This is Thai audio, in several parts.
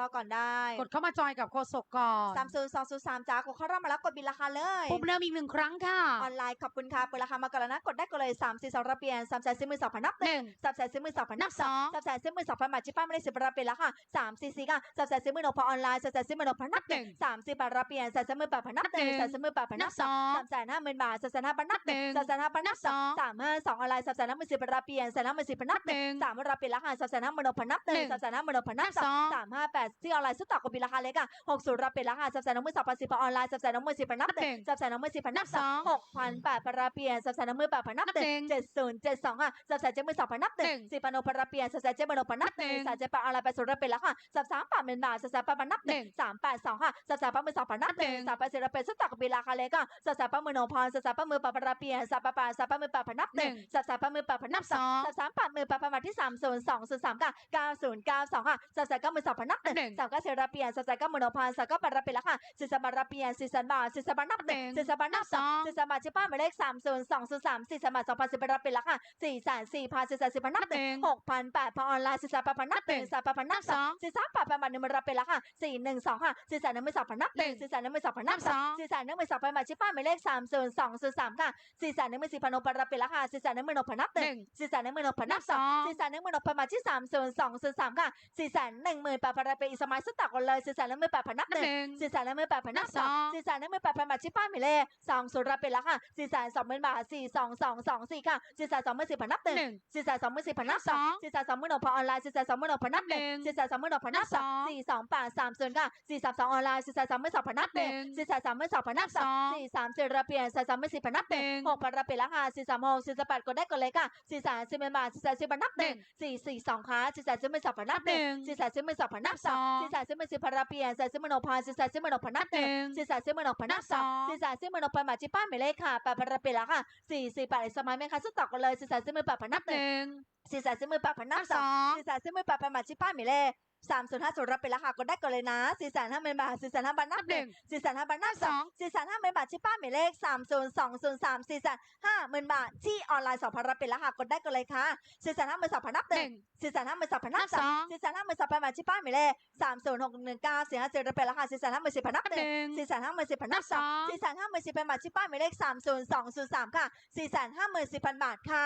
รอก่อนได้ กดเข้ามาจอยกับโคศกก่อนสามศูนย์สองศูนย์สามจ้ากดเข้าร่วมมาแล้วกดบินราคาเลยปุ่มเดิมอีกหนึ่งครั้งค่ะ ออนไลน์ขอบคุณค่ะเปิดราคามาก่อนแล้วนะ กดได้ก็เลยสามสี่สองระเบียนสามแสนสี่หมื่นสองพันนับหหนึ่นึ่งงสามแสนสี่หมื่นสองพันนับนับสองสามแสนสี่หมื่นสองพันบาทชิป้าไม่ได้สิบระเบียนแล้วค่ะสามสี่สี่ค่ะสามแสนสี่หมื่นหกพันออนไลน์สามแสนสี่หมื่นหกพันนับหนึ่งสามสี่บาทระเบียนสามแสนหมื่นแปดพันนับหนึ่งสามแสนหมื่นแปดพันนันับบสองสามแสนห้าหมื่นบาทสามแสนห้าพันนับหนึ่งหนึ่งสามแสนห้าพันนับสองนับสองสามห้าสองออนไลน์สามแสนห้าหมื่นสิบระเบียนสามแสนห้าหมื่นสิบพันนับหนึ่งหนึ่งสามระเบียนแล้วค่ะสามแสนห้าหมื่นหกพันนับหนึ่งหนึ่งสามแสนห้าหมื่นหกพันนับสองนับสองสามห้าแปดที่ออนไลน์สุดต่อกดบินราคาเล็กอะหกศูนย์รับเป็นราคาสามแสนหนึ่งหมื่นสองพันสิบออนไลน์สามแสนหนึ่งหมื่นสิบพันนับหนึ่งสามแสนหนึ่งหมื่นสิบพันนับสองหกพันแปดพันระเบียนสามแสนหนึ่งหมื่นแปดพันนับหนึ่งเจ็ดศูนย์เจ็ดสองอะสามแสนเจ็ดหมื่นสองพันนับหนึ่งสี่พันหกพันระเบียนสามแสนเจ็ดหมื่นหกพันนับหนึ่งสามเจ็ดแปดออนไลน์ไปศูนย์รับเป็นราคาสามสามแปดหมื่นบาทสามสามแปดพันนับหนึ่งสามแปดสองค่ะสามสามแปดหมื่นสองพันนับหนึ่งสามแปดสี่ระเบียนสุดต่อกดบินราคาเล็กอะสามสามแปดหมื่นหกพันสามสามแปดหมื่นแปดพันระเบียนสามแปดแปดสามแปดหมื่นแปดพันนับหนึ่งสามสามแปดหมื่นแปดพันนับสองสามสามแปดหมื่นแปดพันบาทที่สามศูนย์สองศูนย์สามค่ะเก้าศูนย์เก้าสองค่ะสามสามเก้าหมื่นสองพันนับหนึ่งหนึ่งสามเก้าสี่ระเบียนสามสามเก้าหมื่นหกพันสามเก้าแปดระเบียนแล้วค่ะสี่สามบาทระเบียนสี่สามบาทสี่สามบาทนับหนึ่งหนึ่งสี่สามบาทนับสองนับสองสี่สามบาทชิป้าหมายเลขสามศูนย์สองศูนย์สามสี่สามบาทสองพันสิบระเบียนแล้วค่ะสี่แสนสี่พันสี่แสนสี่พันนับหนึ่งหนึ่งหกพันแปดพันออนไลน์สี่สามแปดพันนับหนึ่งหนึ่งสามแปดพันนับสองสี่สามแปดพันบาทหนึ่งระเบียนแล้วค่ะสี่หนึ่งสองค่ะสี่แสนหนึ่งหมื่นสองพันนับหนึ่งหนึ่งสี่แสนหนึ่งหมื่นสองพันนับสองนับสองสี่แสนหนึ่งหมื่นสองพันบาทชิป้าหมายเลขสามศูนย์สองศูนย์สามค่ะสี่แสนหนึ่งหมื่นสี่พันหกพันระเบียนแล้วค่ะสี่แสนหนึ่งหมื่นหกพันนับหนึ่งหนึ่งสี่แสนหนึ่งหมื่นหกพันนับสองนับสองสี่แสนหนึ่งหมื่นหกพันบาทที่สามศูนย์สองศูนย์สามค่ะสี่แสนหนึ่งหมื่นแปดพันระเบียนอีสมัยสุดตักกันเลยสี่แสนหนึ่งหมื่นแปดพันนับหหนึ่งนึ่งสี่แสนหนึ่งหมื่นแปดพันนับสองนับสองสี่แสนหนึ่งหมื่นแปดพันบาทที่ป้ายหมายเลขสองศูนย์รับเป็นแล้วค่ะสี่แสนสองหมื่นบาทสี่สองสองสองสี่ค่ะสี่แสนสองหมื่นสี่พันนับหนึ่งหนึ่งสี่แสนสองหมื่นสี่พันนับสสอองงสี่แสนสองหมื่นหกพันออนไลน์สี่แสนสองหมื่นหกพันนับหนึ่งหนึ่งสี่แสนสองหมื่นหกพันนับสองนับสองสี่สองแปดสามศูนย์ค่ะสี่สามสองออนไลน์สี่แสนสองหมื่นสองพันนับหนึ่งหนึ่งสี่แสนสามหมื่นสองพันนับสองนับสองสี่สามเจ็ดระเบียนสี่สามหมื่นสี่พันนับหนึ่งหนึ่งหกพันระเบียนแล้วค่ะสี่สามหกสี่สามแปดกดได้กดเลยค่ะสี่แสนสี่หมื่นบาทสี่แสนสี่พันนับหนึ่งสี่สี่สองค่ะสี่แสนสี่หมื่นสองพันนับหนึ่งหนึ่งสี่แสนสี่หมื่นสองพันนับสองสองสี่แสนสี่หมื่นสี่พันระเบียนสี่แสนสี่หมื่นหกพันสี่แสนสี่หมื่นหกพันนับหนึ่งหนึ่งสี่แสนสี่หมื่นหกพันนับสองนับสองสี่แสนสี่หมื่นหกพันบาทจิป้าหมายเลขค่ะแปดพันระเบียนแล้วค่ะสี่สี่แปดสมัยไหมคะซึ่งตอบกันเลยสี่แสนสี่หมื่นแปดพันนับหหนึ่งนึ่ง สี่แสนสี่หมื่นแปดพันนันับบสสอองงสี่แสนสี่หมื่นแปดพันบาทจิป้าหมายเลขสามศูนย์ห้าศูนย์รับไปแล้วค่ะกดได้ก่อนเลยนะสี่แสนห้าหมื่นบาทสี่แสนห้าพันนับหนึ่งสี่แสนห้าพันนับสองสี่แสนห้าหมื่นบาทจิป้าหมายเลขสามศูนย์สองศูนย์สามสี่แสนห้าหมื่นบาทที่ออนไลน์สองพันรับไปแล้วค่ะกดได้ก่อนเลยค่ะสี่แสนห้าหมื่นสองพันนับหหนึ่นึ่งงสี่แสนห้าหมื่นสองพันนับนับสสอองงสี่แสนห้าหมื่นสองพันบาทที่ป้ายหมายเลขสามศูนย์หกหนึ่งเก้าสี่ห้าสี่รับไปแล้วค่ะสี่แสนห้าหมื่นสิบพันนับหหนึ่งนึ่งสี่แสนห้าหมื่นสิบพันนับสองสี่แสนห้าหมื่นสิบพันบาทที่ป้ายหมายเลขสามศูนย์สองศูนย์สามค่ะสี่แสนห้าหมื่นสิบพันบาทค่ะ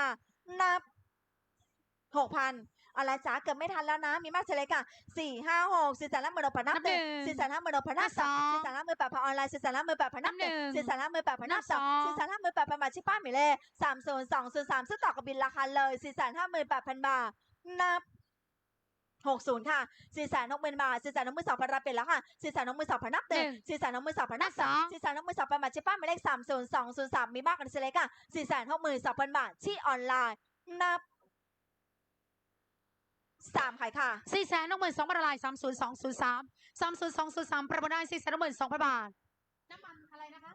นับ หกพันอะไรจ้าเกือบไม่ทันแล้วนะ มีมากเฉลยค่ะสี่ห้าหกสี่แสนห้าหมื่นหกพันนับหนึ่งสี่แสนห้าหมื่นหกพันนับสองสี่แสนห้าหมื่นแปดพันออนไลน์สี่แสนห้าหมื่นแปดพันนับหนึ่งสี่แสนห้าหมื่นแปดพันนับสองสี่แสนห้าหมื่นแปดพันบาทที่ป้ายหมายเลขสามศูนย์สองศูนย์สามซึ่งต่อกับบินราคาเลยสี่แสนห้าหมื่นแปดพันบาทนับหกศูนย์ค่ะสี่แสนหกหมื่นบาทสี่แสนหกหมื่นสองพันรับเป็นแล้วค่ะสี่แสนหกหมื่นสองพันนับหนึ่งสี่แสนหกหมื่นสองพันนับสองสี่แสนหกหมื่นสองพันบาทชิป้าหมายเลขสามศูนย์สองศูนย์สามมีมากกว่านี้เลยค่ะสี่แสนหกหมื่นสองพันบาทที่ออนไลน์นับ สามข่ยค่ะสี่แสนหนึ่งหมื่นสองพันละลายสามศูนย์สองศูนย์สามสามศูนย์สองศูนย์สามประมาณได้สี่แสนหนึ่งหมื่นสองพันบาท น้ำมันอะไรนะคะ